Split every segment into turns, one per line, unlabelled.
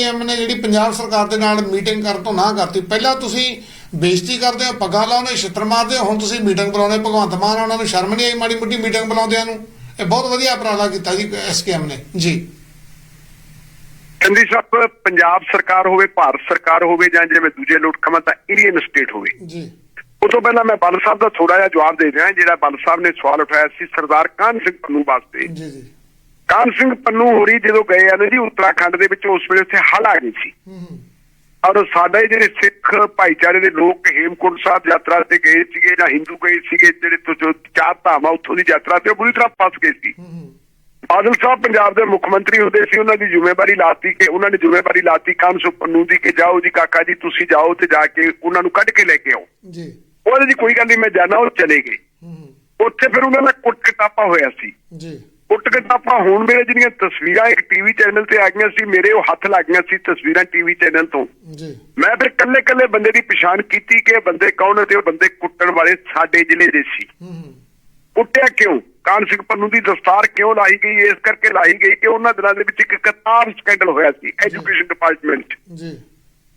SKM ਨੇ ਜਿਹੜੀ ਪੰਜਾਬ ਸਰਕਾਰ ਦੇ ਨਾਲ ਮੀਟਿੰਗ ਕਰਨ ਤੋਂ ਨਾ ਕਰਤੀ। ਪਹਿਲਾਂ ਤੁਸੀਂ ਬੇਇੱਜ਼ਤੀ ਕਰਦੇ ਹੋ ਪੱਗਾਂ ਲਾਉਂਦੇ ਛਿੱਤਰ ਮਾਰਦੇ ਹੋ ਹੁਣ ਤੁਸੀਂ ਮੀਟਿੰਗ ਬੁਲਾਉਂਦੇ ਭਗਵੰਤ ਮਾਨ ਉਹਨਾਂ ਨੂੰ ਸ਼ਰਮ ਨਹੀਂ ਆਈ ਮਾੜੀ ਮੁੱਟੀ ਮੀਟਿੰਗ ਬੁਲਾਉਂਦਿਆਂ ਨੂੰ? ਇਹ ਬਹੁਤ ਵਧੀਆ ਉਪਰਾਲਾ ਕੀਤਾ ਜੀ ਐਸਕੇਐਮ ਨੇ। ਜੀ।
ਚੰਦੀ ਸਾਹਿਬ ਪੰਜਾਬ ਸਰਕਾਰ ਹੋਵੇ ਭਾਰਤ ਸਰਕਾਰ ਹੋਵੇ ਜਾਂ ਜਿਵੇਂ ਦੂਜੇ ਲੋਟ ਕਮਾ ਤਾਂ ਇੰਡੀਅਨ ਸਟੇਟ ਹੋਵੇ।
ਜੀ।
ਉਹ ਤੋਂ ਪਹਿਲਾਂ ਮੈਂ ਬੱਲ ਸਾਹਿਬ ਦਾ ਥੋੜਾ ਜਿਹਾ ਜਵਾਬ ਦੇ ਰਿਹਾ ਜਿਹੜਾ ਬੱਲ ਸਾਹਿਬ ਨੇ ਸਵਾਲ ਉਠਾਇਆ ਸੀ ਸਰਦਾਰ ਕਾਹਨ ਸਿੰਘ ਪੰਨੂ ਵਾਸਤੇ।
ਜੀ ਜੀ।
ਕਾਹਨ ਸਿੰਘ ਪੰਨੂ ਹੋਰੀ ਜਦੋਂ ਗਏ ਆ ਨਾ ਜੀ ਉੱਤਰਾਖੰਡ ਦੇ ਵਿੱਚ ਉਸ ਵੇਲੇ ਉੱਥੇ ਹੜ ਆ ਗਈ ਸੀ। ਔਰ ਸਾਡੇ ਜਿਹੜੇ ਸਿੱਖ ਭਾਈਚਾਰੇ ਦੇ ਲੋਕ ਹੇਮਕੁੰਟ ਸਾਹਿਬ ਯਾਤਰਾ ਤੇ ਗਏ ਸੀਗੇ ਜਾਂ ਹਿੰਦੂ ਗਏ ਸੀਗੇ ਜਿਹੜੇ ਤੋਂ ਜੋ ਚਾਰ ਧਾਮਾਂ ਉੱਥੋਂ ਦੀ ਯਾਤਰਾ ਤੇ ਉਹ ਬੁਰੀ ਤਰ੍ਹਾਂ ਫਸ ਗਏ ਸੀ। ਬਾਦਲ ਸਾਹਿਬ ਪੰਜਾਬ ਦੇ ਮੁੱਖ ਮੰਤਰੀ ਹੁੰਦੇ ਸੀ ਉਹਨਾਂ ਦੀ ਜ਼ਿੰਮੇਵਾਰੀ ਲਾਤੀ ਕਿ ਉਹਨਾਂ ਨੇ ਜ਼ਿੰਮੇਵਾਰੀ ਲਾਤੀ ਕਾਨ ਸੁ ਪੰਨੂ ਦੀ ਕਿ ਜਾਓ ਜੀ ਕਾਕਾ ਜੀ ਤੁਸੀਂ ਜਾਓ ਤੇ ਜਾ ਕੇ ਉਹਨਾਂ ਨੂੰ ਕੱਢ ਕੇ ਲੈ ਕੇ ਆਓ।
ਜੀ।
ਉਹਦੇ ਜੀ ਕੋਈ ਗੱਲ ਨਹੀਂ ਮੈਂ ਜਾਣਾ ਉਹ ਚਲੇ ਗਏ। ਉੱਥੇ ਫਿਰ ਉਹਨਾਂ ਦਾ ਕੁੱਟ ਕਟਾਪਾ ਹੋਇਆ ਸੀ।
ਜੀ।
ਕੁੱਟ ਕਟਾਪਾ ਹੋਣ ਵੇਲੇ ਜਿਹੜੀਆਂ ਤਸਵੀਰਾਂ ਇੱਕ ਟੀਵੀ ਚੈਨਲ ਤੇ ਆ ਗਈਆਂ ਸੀ ਮੇਰੇ ਉਹ ਹੱਥ ਲੱਗ ਗਈਆਂ ਸੀ ਤਸਵੀਰਾਂ ਟੀਵੀ ਚੈਨਲ ਤੋਂ।
ਜੀ।
ਮੈਂ ਫਿਰ ਕੱਲੇ ਕੱਲੇ ਬੰਦੇ ਦੀ ਪਛਾਣ ਕੀਤੀ ਕਿ ਇਹ ਬੰਦੇ ਕੌਣ ਤੇ ਉਹ ਬੰਦੇ ਕੁੱਟਣ ਵਾਲੇ ਸਾਡੇ ਜ਼ਿਲ੍ਹੇ ਦੇ ਸੀ।
ਹੂੰ ਹੂੰ।
ਕੁੱਟਿਆ ਕਿਉਂ? ਕਾਨ ਸਿੰਘ ਪੰਨੂ ਦੀ ਦਸਤਾਰ ਕਿਉਂ ਲਾਈ ਗਈ? ਇਸ ਕਰਕੇ ਲਾਈ ਗਈ ਕਿ ਉਹਨਾਂ ਦਿਨਾਂ ਦੇ ਵਿੱਚ ਇੱਕ ਕਤਾਰ ਸਕੈਂਡਲ ਹੋਇਆ ਸੀ ਐਜੂਕੇਸ਼ਨ ਡਿਪਾਰਟਮੈਂਟ
ਜੀ।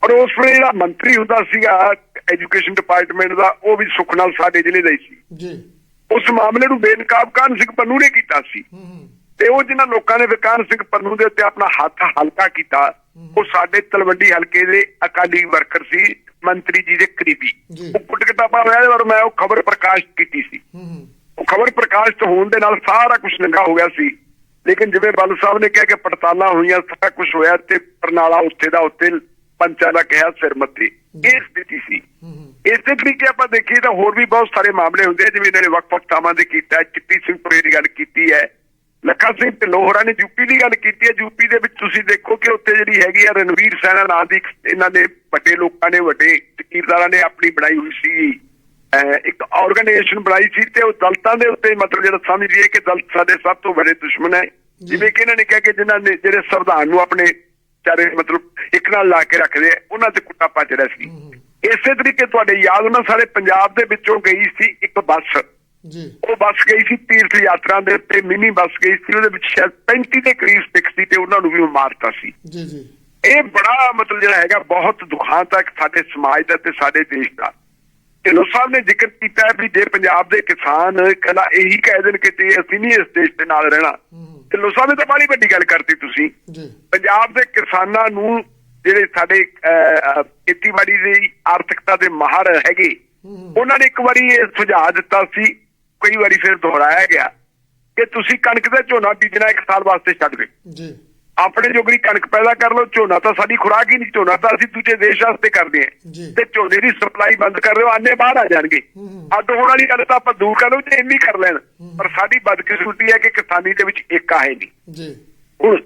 ਔਰ ਉਸ ਵੇਲੇ ਜਿਹੜਾ ਮੰਤਰੀ ਹੁੰਦਾ ਸੀਗਾ ਐਜੂਕੇਸ਼ਨ ਡਿਪਾਰਟਮੈਂਟ ਦਾ ਉਹ ਵੀ ਸੁੱਖ ਨਾਲ ਸਾਡੇ ਜ਼ਿਲ੍ਹੇ ਦਾ ਹੀ ਸੀ।
ਜੀ।
ਉਸ ਮਾਮਲੇ ਨੂੰ ਬੇਨਕਾਬ ਕਾਨ ਸਿੰਘ ਪੰਨੂ ਨੇ ਕੀਤਾ ਸੀ। ਤੇ ਉਹ ਜਿਨ੍ਹਾਂ ਲੋਕਾਂ ਨੇ ਵਿਕਾਨ ਸਿੰਘ ਪੰਨੂ ਦੇ ਉੱਤੇ ਆਪਣਾ ਹੱਥ ਹਲਕਾ ਕੀਤਾ ਉਹ ਸਾਡੇ ਤਲਵੰਡੀ ਹਲਕੇ ਦੇ ਅਕਾਲੀ ਵਰਕਰ ਸੀ ਮੰਤਰੀ ਜੀ ਦੇ ਕਰੀਬੀ। ਉਹ ਕੁੱਟ ਕਟਾਪਾ ਹੋਇਆ ਔਰ ਮੈਂ ਉਹ ਖਬਰ ਪ੍ਰਕਾਸ਼ਿਤ ਕੀਤੀ ਸੀ। ਉਹ ਖਬਰ ਪ੍ਰਕਾਸ਼ਿਤ ਹੋਣ ਦੇ ਨਾਲ ਸਾਰਾ ਕੁਝ ਨੰਗਾ ਹੋ ਗਿਆ ਸੀ। ਲੇਕਿਨ ਜਿਵੇਂ ਬੱਲ ਸਾਹਿਬ ਨੇ ਕਿਹਾ ਕਿ ਪੜਤਾਲਾਂ ਹੋਈਆਂ ਸਾਰਾ ਕੁਝ ਹੋਇਆ ਤੇ ਪ੍ਰਣਾਲਾ ਉੱਥੇ ਦਾ ਉੱਥੇ ਪੰਚਾਂ ਦਾ ਕਿਹਾ ਸਿਰ ਮੱਥੇ। ਇਹ ਸਥਿਤੀ ਸੀ। ਇਸੇ ਤਰੀਕੇ ਆਪਾਂ ਦੇਖੀਏ ਤਾਂ ਹੋਰ ਵੀ ਬਹੁਤ ਸਾਰੇ ਮਾਮਲੇ ਹੁੰਦੇ ਆ ਜਿਵੇਂ ਇਹਨਾਂ ਨੇ ਵਕਫ ਥਾਵਾਂ ਦੇ ਕੀਤਾ ਚਿੱਟੀ ਸਿੰਘ ਪੁਰੇ ਦੀ ਗੱਲ ਕੀਤੀ ਹੈ ਲੱਖਾ ਸਿੰਘ ਢਿੱਲੋਂ ਨੇ ਯੂਪੀ ਦੀ ਗੱਲ ਕੀਤੀ ਹੈ ਯੂਪੀ ਦੇ ਵਿੱਚ ਤੁਸੀਂ ਦੇਖੋ ਕਿ ਉੱਥੇ ਜਿਹੜੀ ਹੈਗੀ ਆ ਰਣਵੀਰ ਸੈਨਾ ਨਾਂ ਦੀ ਇਹਨਾਂ ਦੇ ਵੱਡੇ ਲੋਕਾਂ ਨੇ ਵੱਡੇ ਤਕੀਰਦਾਰਾਂ ਨੇ ਆਪਣੀ ਬਣਾਈ ਹੋਈ ਸੀ ਇੱਕ ਆਰਗੇਨਾਈਜੇਸ਼ਨ ਬਣਾਈ ਸੀ ਤੇ ਉਹ ਦਲਤਾਂ ਦੇ ਉੱਤੇ ਮਤਲਬ ਜਿਹੜਾ ਸਮਝ ਲਈਏ ਕਿ ਦਲਤ ਸਾਡੇ ਸਭ ਤੋਂ ਵੱਡੇ ਦੁਸ਼ਮਣ ਹੈ। ਜਿਵੇਂ ਕਿ ਇਹਨਾਂ ਨੇ ਕਿਹਾ ਕਿ ਜਿਨ੍ਹਾਂ ਨੇ ਜਿਹੜੇ ਸੰਵਿਧਾਨ ਨੂੰ ਆਪਣੇ ਚਾਰੇ ਮਤਲਬ ਇੱਕ ਨਾਲ ਲਾ ਕੇ ਰੱਖਦੇ ਉਹਨਾਂ ਤੇ ਕੁੱਟਾ ਪਾ ਰਿਹਾ ਸੀ ਇਸੇ ਤਰੀਕੇ ਤੁਹਾਡੇ ਯਾਦ ਉਹਨਾਂ ਸਾਰੇ ਪੰਜਾਬ ਦੇ ਵਿੱਚੋਂ ਗਈ ਸੀ ਇੱਕ ਬੱਸ।
ਜੀ।
ਉਹ ਬੱਸ ਗਈ ਸੀ ਤੀਰਥ ਯਾਤਰਾ ਦੇ ਉੱਤੇ ਮਿੰਨੀ ਬੱਸ ਗਈ ਸੀ ਉਹਦੇ ਵਿੱਚ ਸ਼ਾਇਦ 35 ਦੇ ਕਰੀਬ ਸਿੱਖ ਸੀ ਤੇ ਉਹਨਾਂ ਨੂੰ ਵੀ ਮਾਰਤਾ ਸੀ।
ਜੀ ਜੀ।
ਇਹ ਬੜਾ ਮਤਲਬ ਜਿਹੜਾ ਹੈਗਾ ਬਹੁਤ ਦੁਖਾਂਤ ਹੈ ਸਾਡੇ ਸਮਾਜ ਦਾ ਤੇ ਸਾਡੇ ਦੇਸ਼ ਦਾ। ਢਿੱਲੋਂ ਸਾਹਿਬ ਨੇ ਜ਼ਿਕਰ ਕੀਤਾ ਵੀ ਜੇ ਪੰਜਾਬ ਦੇ ਕਿਸਾਨ ਕਹਿੰਦਾ ਇਹੀ ਕਹਿ ਦੇਣ ਕਿ ਤੇ ਅਸੀਂ ਨਹੀਂ ਇਸ ਦੇਸ਼ ਦੇ ਨਾਲ ਰਹਿਣਾ। ਢਿੱਲੋਂ ਸਾਹਿਬ ਨੇ ਤਾਂ ਬੜੀ ਵੱਡੀ ਗੱਲ ਕਰਤੀ ਤੁਸੀਂ।
ਜੀ।
ਪੰਜਾਬ ਦੇ ਕਿਸਾਨਾਂ ਨੂੰ ਜਿਹੜੇ ਸਾਡੇ ਖੇਤੀਬਾੜੀ ਦੀ ਆਰਥਿਕਤਾ ਦੇ ਮਾਹਰ ਹੈਗੇ
ਹੂੰ। ਹੂੰ
ਉਹਨਾਂ ਨੇ ਇੱਕ ਵਾਰੀ ਇਹ ਸੁਝਾਅ ਦਿੱਤਾ ਸੀ ਕਈ ਵਾਰੀ ਫਿਰ ਦੁਹਰਾਇਆ ਗਿਆ ਕਿ ਤੁਸੀਂ ਕਣਕ ਦਾ ਝੋਨਾ ਬੀਜਣਾ ਇੱਕ ਸਾਲ ਵਾਸਤੇ ਛੱਡ
ਜੀ।
ਆਪਣੇ ਜੋਗਰੀ ਕਣਕ ਪੈਦਾ ਕਰ ਲਓ ਝੋਨਾ ਤਾਂ ਸਾਡੀ ਖੁਰਾਕ ਹੀ ਨਹੀਂ ਝੋਨਾ ਤਾਂ ਅਸੀਂ ਦੂਜੇ ਦੇਸ਼ ਵਾਸਤੇ ਕਰਦੇ। ਹਾਂ। ਤੇ ਝੋਨੇ ਦੀ ਸਪਲਾਈ ਬੰਦ ਕਰ ਦਿਓ ਆਨੇ ਬਾਹਰ ਆ ਜਾਣਗੇ।
ਹੂੰ ਹੂੰ।
ਅੱਡ ਹੋਣ ਵਾਲੀ ਗੱਲ ਤਾਂ ਆਪਾਂ ਦੂਰ ਕਰ ਲਓ ਜੇ ਇੰਨੀ ਕਰ ਲੈਣ। ਪਰ ਸਾਡੀ ਬਦਕਿਸਮਤੀ ਹੈ ਕਿ ਕਿਸਾਨੀ ਦੇ ਵਿੱਚ ਏਕਾ ਹੈ ਨਹੀਂ।
ਜੀ।
ਹੁਣ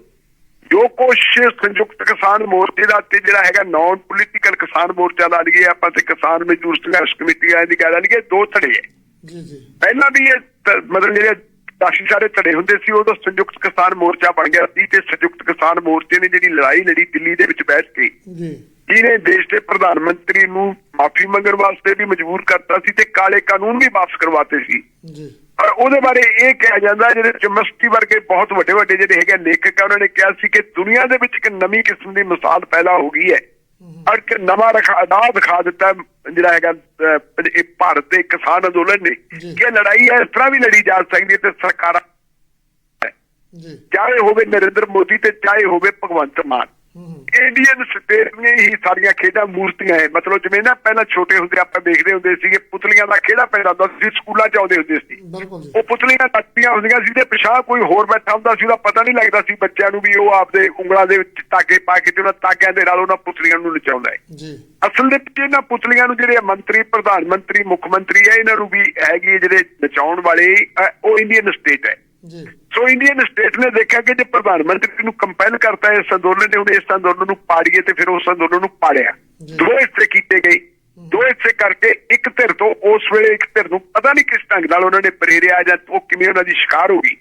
ਜੋ ਕੁਛ ਸੰਯੁਕਤ ਕਿਸਾਨ ਮੋਰਚੇ ਦਾ ਤੇ ਜਿਹੜਾ ਹੈਗਾ ਨਾਨ ਪੋਲੀਟੀਕਲ ਕਿਸਾਨ ਮੋਰਚਾ ਲਾ ਲਈਏ ਆਪਾਂ ਤੇ ਕਿਸਾਨ ਮਜ਼ਦੂਰ ਸੰਘਰਸ਼ ਕਮੇਟੀ ਆਏ ਦੀ ਗੱਲ ਲਾ ਲਈਏ ਦੋ ਧੜੇ ਹੈ।
ਜੀ ਜੀ।
ਪਹਿਲਾਂ ਵੀ ਇਹ ਮਤਲਬ ਜਿਹੜੇ ਕਾਫੀ ਸਾਰੇ ਧੜੇ ਹੁੰਦੇ ਸੀ ਉਦੋਂ ਸੰਯੁਕਤ ਕਿਸਾਨ ਮੋਰਚਾ ਬਣ ਗਿਆ ਸੀ ਤੇ ਸੰਯੁਕਤ ਕਿਸਾਨ ਮੋਰਚੇ ਨੇ ਜਿਹੜੀ ਲੜਾਈ ਲੜੀ ਦਿੱਲੀ ਦੇ ਵਿੱਚ ਬੈਠ ਕੇ
ਜੀ।
ਜਿਹਨੇ ਦੇਸ਼ ਦੇ ਪ੍ਰਧਾਨ ਮੰਤਰੀ ਨੂੰ ਮਾਫੀ ਮੰਗਣ ਵਾਸਤੇ ਵੀ ਮਜਬੂਰ ਕਰਤਾ ਸੀ ਤੇ ਕਾਲੇ ਕਾਨੂੰਨ ਵੀ ਵਾਪਸ ਕਰਵਾਤੇ ਸੀ।
ਜੀ।
ਪਰ ਉਹਦੇ ਬਾਰੇ ਇਹ ਕਿਹਾ ਜਾਂਦਾ ਜਿਹੜੇ ਚਮਸਤੀ ਵਰਗੇ ਬਹੁਤ ਵੱਡੇ ਵੱਡੇ ਜਿਹੜੇ ਹੈਗੇ ਲੇਖਕ ਆ ਉਹਨਾਂ ਨੇ ਕਿਹਾ ਸੀ ਕਿ ਦੁਨੀਆ ਦੇ ਵਿੱਚ ਇੱਕ ਨਵੀਂ ਕਿਸਮ ਦੀ ਮਿਸਾਲ ਪੈਦਾ ਹੋ ਗਈ ਹੈ ਔਰ ਕਿ ਨਵਾਂ ਰਖਾ ਅਡਾ ਦਿਖਾ ਦਿੱਤਾ ਜਿਹੜਾ ਹੈਗਾ ਇਹ ਭਾਰਤ ਦੇ ਕਿਸਾਨ ਅੰਦੋਲਨ ਨੇ। ਕਿ ਲੜਾਈ ਇਸ ਤਰ੍ਹਾਂ ਵੀ ਲੜੀ ਜਾ ਸਕਦੀ ਹੈ ਤੇ ਸਰਕਾਰਾਂ
ਜੀ
ਚਾਹੇ ਹੋਵੇ ਨਰਿੰਦਰ ਮੋਦੀ ਤੇ ਚਾਹੇ ਹੋਵੇ ਭਗਵੰਤ ਮਾਨ ਇੰਡੀਅਨ ਸਟੇਟ ਦੀਆਂ ਹੀ ਸਾਰੀਆਂ ਖੇਡਾਂ ਮੂਰਤੀਆਂ ਹੈ ਮਤਲਬ ਜਿਵੇਂ ਨਾ ਪਹਿਲਾਂ ਛੋਟੇ ਹੁੰਦੇ ਆਪਾਂ ਦੇਖਦੇ ਹੁੰਦੇ ਸੀਗੇ ਪੁਤਲੀਆਂ ਦਾ ਖੇੜਾ ਪੈਂਦਾ ਹੁੰਦਾ ਸੀ ਸਕੂਲਾਂ ਚ ਆਉਂਦੇ ਹੁੰਦੇ ਸੀ। ਉਹ ਪੁਤਲੀਆਂ ਟੱਟੀਆਂ ਹੁੰਦੀਆਂ ਸੀ ਤੇ ਪਿਛਾਂ ਕੋਈ ਹੋਰ ਬੈਠਾ ਹੁੰਦਾ ਸੀ ਉਹਦਾ ਪਤਾ ਨਹੀਂ ਲੱਗਦਾ ਸੀ ਬੱਚਿਆਂ ਨੂੰ ਵੀ ਉਹ ਆਪਦੇ ਉਂਗਲਾਂ ਦੇ ਵਿੱਚ ਟਾਕੇ ਪਾ ਕੇ ਤੇ ਉਹਨਾਂ ਟਾਕਿਆਂ ਦੇ ਨਾਲ ਉਹਨਾਂ ਪੁਤਲੀਆਂ ਨੂੰ ਨਚਾਉਂਦਾ ਹੈ।
ਜੀ।
ਅਸਲ ਦੇ ਵਿੱਚ ਇਹਨਾਂ ਪੁਤਲੀਆਂ ਨੂੰ ਜਿਹੜੇ ਮੰਤਰੀ ਪ੍ਰਧਾਨ ਮੰਤਰੀ ਮੁੱਖ ਮੰਤਰੀ ਹੈ ਇਹਨਾਂ ਨੂੰ ਵੀ ਹੈਗੀ ਜਿਹੜੇ ਨਚਾਉਣ ਵਾਲੇ ਉਹ ਇੰਡੀਅਨ ਸਟੇਟ ਹੈ।
ਜੀ।
ਸੋ ਇੰਡੀਅਨ ਸਟੇਟ ਨੇ ਦੇਖਿਆ ਕਿ ਜੇ ਪ੍ਰਧਾਨ ਮੰਤਰੀ ਨੂੰ ਕੰਪੈਲ ਕਰਤਾ ਇਸ ਅੰਦੋਲਨ ਨੇ ਹੁਣ ਇਸ ਅੰਦੋਲਨ ਨੂੰ ਪਾੜੀਏ ਤੇ ਫਿਰ ਉਸ ਅੰਦੋਲਨ ਨੂੰ ਪਾੜਿਆ। ਦੋ ਹਿੱਸੇ ਕੀਤੇ ਗਏ। ਦੋ ਹਿੱਸੇ ਕਰਕੇ ਇੱਕ ਧਿਰ ਤੋਂ ਉਸ ਵੇਲੇ ਇੱਕ ਧਿਰ ਨੂੰ ਪਤਾ ਨਹੀਂ ਕਿਸ ਢੰਗ ਨਾਲ ਉਹਨਾਂ ਨੇ ਪ੍ਰੇਰਿਆ ਜਾਂ ਉਹ ਕਿਵੇਂ ਉਹਨਾਂ ਦੀ ਸ਼ਿਕਾਰ ਹੋ ਗਈ।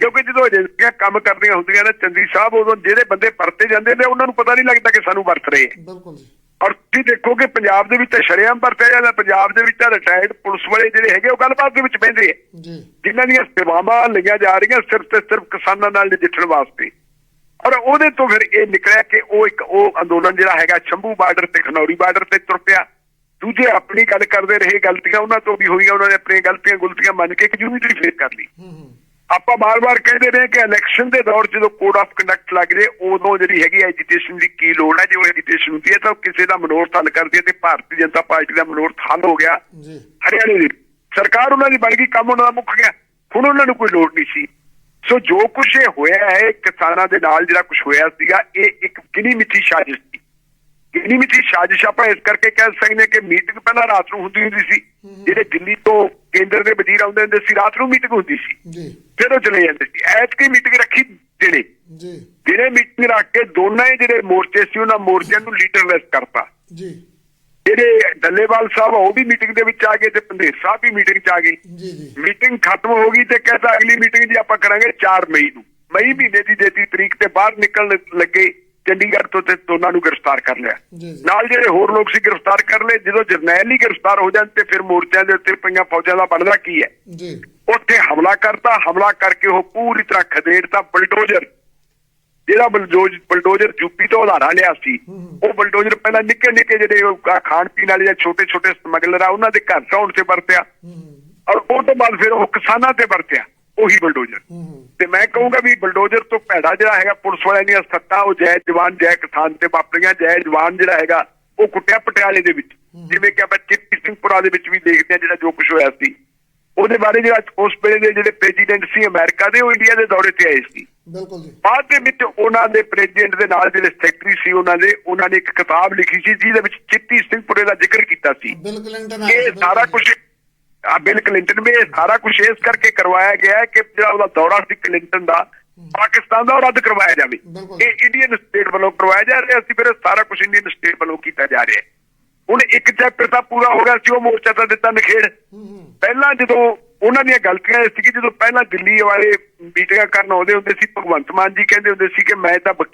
ਕਿਉਂਕਿ ਜਦੋਂ ਏਜੰਸੀਆਂ ਕੰਮ ਕਰਦੀਆਂ ਹੁੰਦੀਆਂ ਨੇ ਚੰਦੀ ਸਾਹਿਬ ਉਦੋਂ ਜਿਹੜੇ ਬੰਦੇ ਵਰਤੇ ਜਾਂਦੇ ਨੇ ਉਹਨਾਂ ਨੂੰ ਪਤਾ ਨਹੀਂ ਲੱਗਦਾ ਕਿ ਸਾਨੂੰ ਵਰਤ ਰਹੇ।
ਬਿਲਕੁਲ ਜੀ।
ਤੁਸੀਂ ਦੇਖੋ ਕਿ ਪੰਜਾਬ ਦੇ ਵਿੱਚ ਤਾਂ ਸ਼ਰੇਆਮ ਵਰਤਿਆ ਜਾਂਦਾ ਪੰਜਾਬ ਦੇ ਵਿੱਚ ਤਾਂ ਰਿਟਾਇਰਡ ਪੁਲਿਸ ਵਾਲੇ ਜਿਹੜੇ ਹੈਗੇ ਉਹ ਗੱਲਬਾਤ ਦੇ ਵਿੱਚ ਬਹਿੰਦੇ ਆ।
ਜੀ।
ਜਿਨ੍ਹਾਂ ਦੀਆਂ ਸੇਵਾਵਾਂ ਲਈਆਂ ਜਾ ਰਹੀਆਂ ਸਿਰਫ ਤੇ ਸਿਰਫ ਕਿਸਾਨਾਂ ਨਾਲ ਨਜਿੱਠਣ ਵਾਸਤੇ। ਔਰ ਉਹਦੇ ਤੋਂ ਫਿਰ ਇਹ ਨਿਕਲਿਆ ਕਿ ਉਹ ਇੱਕ ਉਹ ਅੰਦੋਲਨ ਜਿਹੜਾ ਹੈਗਾ ਸ਼ੰਭੂ ਬਾਰਡਰ ਤੇ ਖਨੌਰੀ ਬਾਰਡਰ ਤੇ ਤੁਰ ਪਿਆ। ਦੂਜੇ ਆਪਣੀ ਗੱਲ ਕਰਦੇ ਰਹੇ ਗਲਤੀਆਂ ਉਹਨਾਂ ਤੋਂ ਵੀ ਹੋਈਆਂ ਉਹਨਾਂ ਨੇ ਆਪਣੀਆਂ ਗਲਤੀਆਂ ਗੁਲਤੀਆਂ ਮੰਨ ਕੇ ਇੱਕ ਯੂਨਿਟੀ ਫੇਸ ਕਰ ਲਈ।
ਹੂੰ ਹੂੰ।
ਆਪਾਂ ਬਾਰ-ਬਾਰ ਕਹਿੰਦੇ ਰਹੇ ਕਿ ਇਲੈਕਸ਼ਨ ਦੇ ਦੌਰ ਜਦੋਂ ਕੋਡ ਆਫ ਕੰਡਕਟ ਲੱਗ ਜੇ ਉਦੋਂ ਜਿਹੜੀ ਹੈਗੀ ਐਜੀਟੇਸ਼ਨ ਦੀ ਕੀ ਲੋੜ ਹੈ? ਜੇ ਉਹ ਐਜੀਟੇਸ਼ਨ ਹੁੰਦੀ ਹੈ ਤਾਂ ਕਿਸੇ ਦਾ ਮਨੋਰਥ ਹੱਲ ਕਰਦੀ ਹੈ ਤੇ ਭਾਰਤੀ ਜਨਤਾ ਪਾਰਟੀ ਦਾ ਮਨੋਰਥ ਹੱਲ ਹੋ ਗਿਆ
ਜੀ।
ਹਰਿਆਣੇ ਦੀ। ਸਰਕਾਰ ਉਹਨਾਂ ਦੀ ਬਣ ਗਈ ਕੰਮ ਉਹਨਾਂ ਦਾ ਮੁੱਕ ਗਿਆ। ਹੁਣ ਉਹਨਾਂ ਨੂੰ ਕੋਈ ਲੋੜ ਨਹੀਂ ਸੀ। ਸੋ ਜੋ ਕੁਝ ਇਹ ਹੋਇਆ ਹੈ ਕਿਸਾਨਾਂ ਦੇ ਨਾਲ ਜਿਹੜਾ ਕੁਝ ਹੋਇਆ ਸੀਗਾ ਇਹ ਇੱਕ ਗਿਣੀ ਮਿੱਠੀ ਸਾਜ਼ਿਸ਼ ਗਿਣੀ ਮਿੱਠੀ ਸਾਜ਼ਿਸ਼ ਆਪਾਂ ਇਸ ਕਰਕੇ ਕਹਿ ਸਕਦੇ ਕਿ ਮੀਟਿੰਗ ਪਹਿਲਾਂ ਰਾਤ ਨੂੰ ਹੁੰਦੀ ਹੁੰਦੀ ਸੀ। ਜਿਹੜੇ ਦਿੱਲੀ ਤੋਂ ਕੇਂਦਰ ਦੇ ਵਜ਼ੀਰ ਆਉਂਦੇ ਹੁੰਦੇ ਸੀ ਰਾਤ ਨੂੰ ਮੀਟਿੰਗ ਹੁੰਦੀ ਸੀ।
ਜੀ।
ਫਿਰ ਉਹ ਚਲੇ ਜਾਂਦੇ ਸੀ। ਐਤਕੀ ਮੀਟਿੰਗ ਰੱਖੀ ਦਿਨੇ
ਜੀ।
ਦਿਨੇ ਮੀਟਿੰਗ ਰੱਖ ਕੇ ਦੋਨਾਂ ਹੀ ਜਿਹੜੇ ਮੋਰਚੇ ਸੀ ਉਹਨਾਂ ਮੋਰਚਿਆਂ ਨੂੰ ਲੀਡਰਲੈਸ ਕਰਤਾ।
ਜੀ।
ਜਿਹੜੇ ਡੱਲੇਵਾਲ ਸਾਹਿਬ ਉਹ ਵੀ ਮੀਟਿੰਗ ਦੇ ਵਿੱਚ ਆ ਗਏ ਤੇ ਪੰਦੇਰ ਸਾਹਿਬ ਵੀ ਮੀਟਿੰਗ 'ਚ ਆ ਗਏ।
ਜੀ ਜੀ।
ਮੀਟਿੰਗ ਖਤਮ ਹੋ ਗਈ ਤੇ ਕਹਿੰਦਾ ਅਗਲੀ ਮੀਟਿੰਗ ਜੀ ਆਪਾਂ ਕਰਾਂਗੇ 4 ਮਈ ਨੂੰ। ਮਈ ਮਹੀਨੇ ਦੀ ਦੇਤੀ ਤਰੀਕ ਤੇ ਬਾਹਰ ਨਿਕਲਣ ਲੱਗੇ ਚੰਡੀਗੜ੍ਹ ਤੋਂ ਤੇ ਦੋਨਾਂ ਨੂੰ ਗ੍ਰਿਫਤਾਰ ਕਰ ਲਿਆ। ਨਾਲ ਜਿਹੜੇ ਹੋਰ ਲੋਕ ਸੀ ਗ੍ਰਿਫਤਾਰ ਕਰ ਲਏ ਜਦੋਂ ਜਰਨੈਲ ਹੀ ਗ੍ਰਿਫਤਾਰ ਹੋ ਜਾਣ ਤੇ ਫਿਰ ਮੋਰਚਿਆਂ ਦੇ ਉੱਤੇ ਪਈਆਂ ਫੌਜਾਂ ਦਾ ਬਣਦਾ ਕੀ ਹੈ?
ਜੀ।
ਉੱਥੇ ਹਮਲਾ ਕਰਤਾ ਹਮਲਾ ਕਰਕੇ ਉਹ ਪੂਰੀ ਤਰ੍ਹਾਂ ਖਦੇੜਤਾ ਬਲਡੋਜ਼ਰ। ਜਿਹੜਾ ਬਲਡੋਜ਼ ਬਲਡੋਜ਼ਰ ਯੂਪੀ ਤੋਂ ਉਧਾਰਾ ਲਿਆ ਸੀ ਉਹ ਬਲਡੋਜ਼ਰ ਪਹਿਲਾਂ ਨਿੱਕੇ ਨਿੱਕੇ ਜਿਹੜੇ ਖਾਣ ਪੀਣ ਵਾਲੇ ਜਾਂ ਛੋਟੇ ਛੋਟੇ ਸਮਗਲਰ ਆ ਉਹਨਾਂ ਦੇ ਘਰ ਢਾਉਣ ਤੇ ਵਰਤਿਆ। ਔਰ ਉਹ ਤੋਂ ਬਾਅਦ ਫਿਰ ਉਹ ਕਿਸਾਨਾਂ ਤੇ ਵਰਤਿਆ। ਉਹੀ ਬਲਡੋਜ਼ਰ। ਤੇ ਮੈਂ ਕਹੂੰਗਾ ਵੀ ਬਲਡੋਜ਼ਰ ਤੋਂ ਭੈੜਾ ਜਿਹੜਾ ਹੈਗਾ ਪੁਲਿਸ ਵਾਲਿਆਂ ਦੀਆਂ ਸੱਤਾ ਉਹ ਜੈ ਜਵਾਨ ਜੈ ਕਿਸਾਨ ਤੇ ਵਾਪਰੀਆਂ। ਜੈ ਜਵਾਨ ਜਿਹੜਾ ਹੈਗਾ ਉਹ ਕੁੱਟਿਆ ਪਟਿਆਲੇ ਦੇ ਵਿੱਚ। ਜਿਵੇਂ ਕਿ ਆਪਾਂ ਚਿੱਟੀ ਸਿੰਘਪੁਰਾ ਦੇ ਵਿੱਚ ਵੀ ਦੇਖਦੇ ਹਾਂ ਜਿਹੜਾ ਜੋ ਕੁਝ ਹੋਇਆ ਸੀ। ਉਹਦੇ ਬਾਰੇ ਜਿਹੜਾ ਉਸ ਵੇਲੇ ਦੇ ਜਿਹੜੇ ਪ੍ਰੈਜ਼ੀਡੈਂਟ ਸੀ ਅਮਰੀਕਾ ਦੇ ਉਹ ਇੰਡੀਆ ਦੇ ਦੌਰੇ ਤੇ ਆਏ ਸੀ।
ਬਿਲਕੁਲ ਜੀ।
ਬਾਅਦ ਦੇ ਵਿੱਚ ਉਹਨਾਂ ਦੇ ਪ੍ਰੈਜ਼ੀਡੈਂਟ ਦੇ ਨਾਲ ਜਿਹੜੇ ਸੈਕਟਰੀ ਸੀ ਉਹਨਾਂ ਦੇ ਉਹਨਾਂ ਨੇ ਇੱਕ ਕਿਤਾਬ ਲਿਖੀ ਸੀ ਜਿਹਦੇ ਵਿੱਚ ਚਿੱਟੀ ਸਿੰਘਪੁਰੇ ਦਾ ਜ਼ਿਕਰ ਕੀਤਾ ਸੀ। ਇਹ ਸਾਰਾ। ਕੁਝ ਆ ਬਿਲ ਕਲਿੰਟਨ ਵੀ ਇਹ ਸਾਰਾ ਕੁਝ ਇਸ ਕਰਕੇ ਕਰਵਾਇਆ ਗਿਆ ਹੈ ਕਿ ਜਿਹੜਾ ਉਹਦਾ ਦੌਰਾ ਸੀ ਕਲਿੰਟਨ ਦਾ ਪਾਕਿਸਤਾਨ ਦਾ ਉਹ ਰੱਦ ਕਰਵਾਇਆ ਜਾਵੇ। ਇਹ ਇੰਡੀਅਨ ਸਟੇਟ ਵੱਲੋਂ ਕਰਵਾਇਆ ਜਾ ਰਿਹਾ ਸੀ ਫਿਰ ਸਾਰਾ ਕੁਝ ਇੰਡੀਅਨ ਸਟੇਟ ਵੱਲੋਂ ਕੀਤਾ ਜਾ ਰਿਹਾ ਹੈ। ਹੁਣ ਇੱਕ ਚੈਪਟਰ ਤਾਂ ਪੂਰਾ ਹੋ ਗਿਆ ਸੀ ਉਹ ਮੋਰਚਾ ਤਾਂ ਦਿੱਤਾ ਨਖੇੜ। ਪਹਿਲਾਂ ਜਦੋਂ ਉਹਨਾਂ ਦੀਆਂ ਗਲਤੀਆਂ ਸੀ ਕਿ ਜਦੋਂ ਪਹਿਲਾਂ ਦਿੱਲੀ ਵਾਲੇ ਮੀਟਿੰਗਾਂ ਕਰਨ ਆਉਂਦੇ ਹੁੰਦੇ ਸੀ ਭਗਵੰਤ ਮਾਨ ਜੀ ਕਹਿੰਦੇ ਹੁੰਦੇ ਸੀ ਕਿ ਮੈਂ ਤਾਂ ਵਕੀਲ